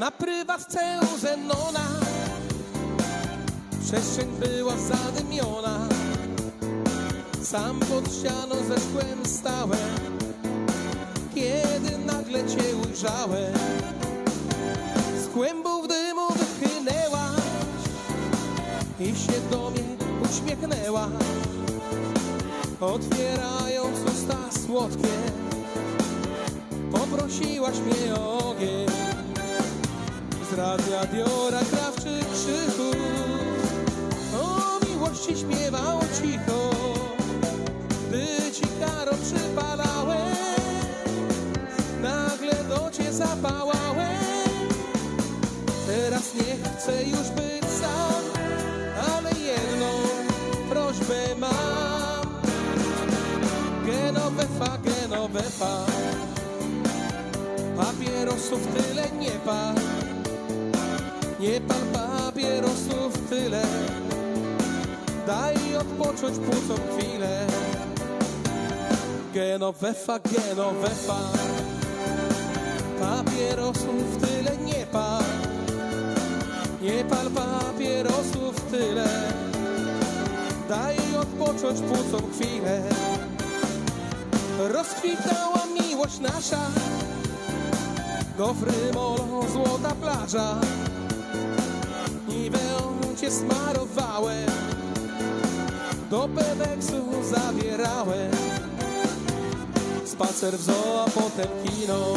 na prywatce u Zenona Przestrzeń była zadymiona. Sam pod ścianą ze szkłem stałem. Kiedy nagle cię ujrzałem Z kłębów dymu wychynęłaś I się do mnie uśmiechnęłaś Otwierając usta słodkie. Poprosiłaś mnie o ogień Z radiadiora krawczy krzyku. O miłości śpiewał cicho. Gdy ci karo przypalałem Nagle do cię zapałałem. Teraz nie chcę już być sam Ale jedną prośbę mam. Genovefa, Genovefa Papierosów tyle nie pal Nie pal papierosów tyle. Daj odpocząć płucom chwilę. Genovefa, Genovefa Papierosów tyle nie pal Nie pal papierosów tyle. Daj odpocząć płucom chwilę. Rozkwitała miłość nasza. Gofry, molo, złota plaża Niweą cię smarowałem. Do peweksu zabierałem. Spacer w zoo, a potem kino.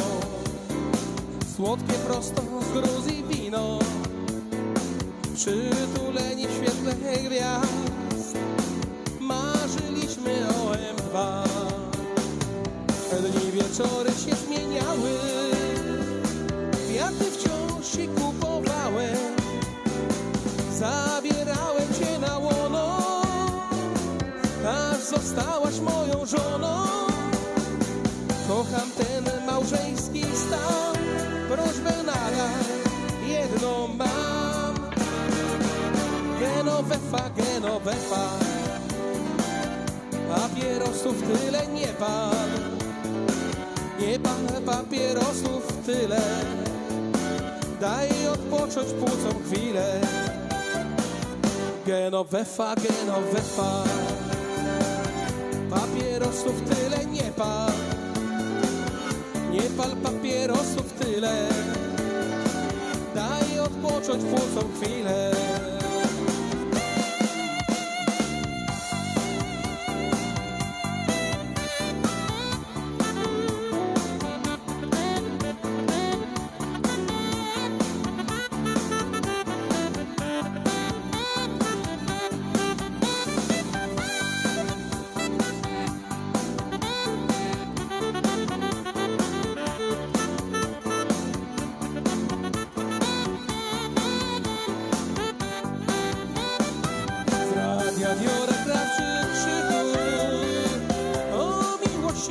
Słodkie prosto z Gruzji wino. Przytuleni w świetle gwiazd. Marzyliśmy o M2 Dni wieczory się zmieniały. Kwiaty wciąż ci kupowałem zostałaś moją żoną. Kocham ten małżeński stan. Prośbę nadal jedną mam. Genovefa, Genovefa Papierosów tyle nie pal Nie pal papierosów tyle. Daj odpocząć płucom chwilę. Genovefa, Genovefa Papierosów tyle nie pal Nie pal papierosów tyle. Daj odpocząć płucom chwilę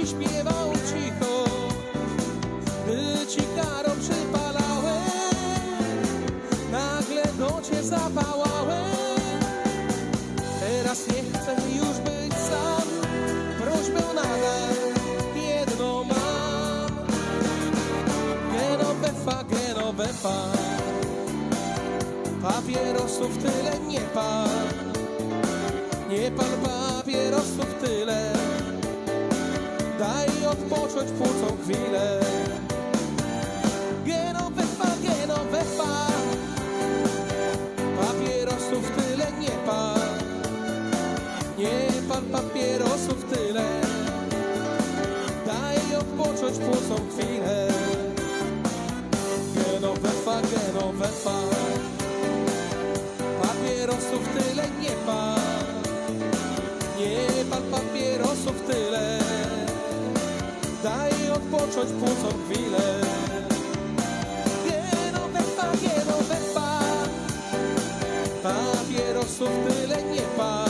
miłości śpiewał cicho Gdy ci karą przypalałem Nagle do cię zapałałem. Teraz nie chcę już być sam Prośbę nadal jedną mam Genovefa, Genovefa Papierosów tyle nie pal Odpocząć płucom chwilę. Genovefa, Genovefa Papierosów tyle nie pal Nie pal papierosów tyle. Daj odpocząć płucom chwilę. Genovefa, Genovefa Papierosów tyle nie pal Nie pal papierosów tyle odpocząć płucom chwilę? Genovefa, Genovefa Papierosów tyle nie pal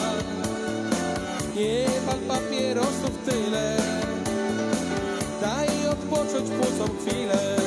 Nie pal papierosów tyle. Daj odpocząć płucom chwilę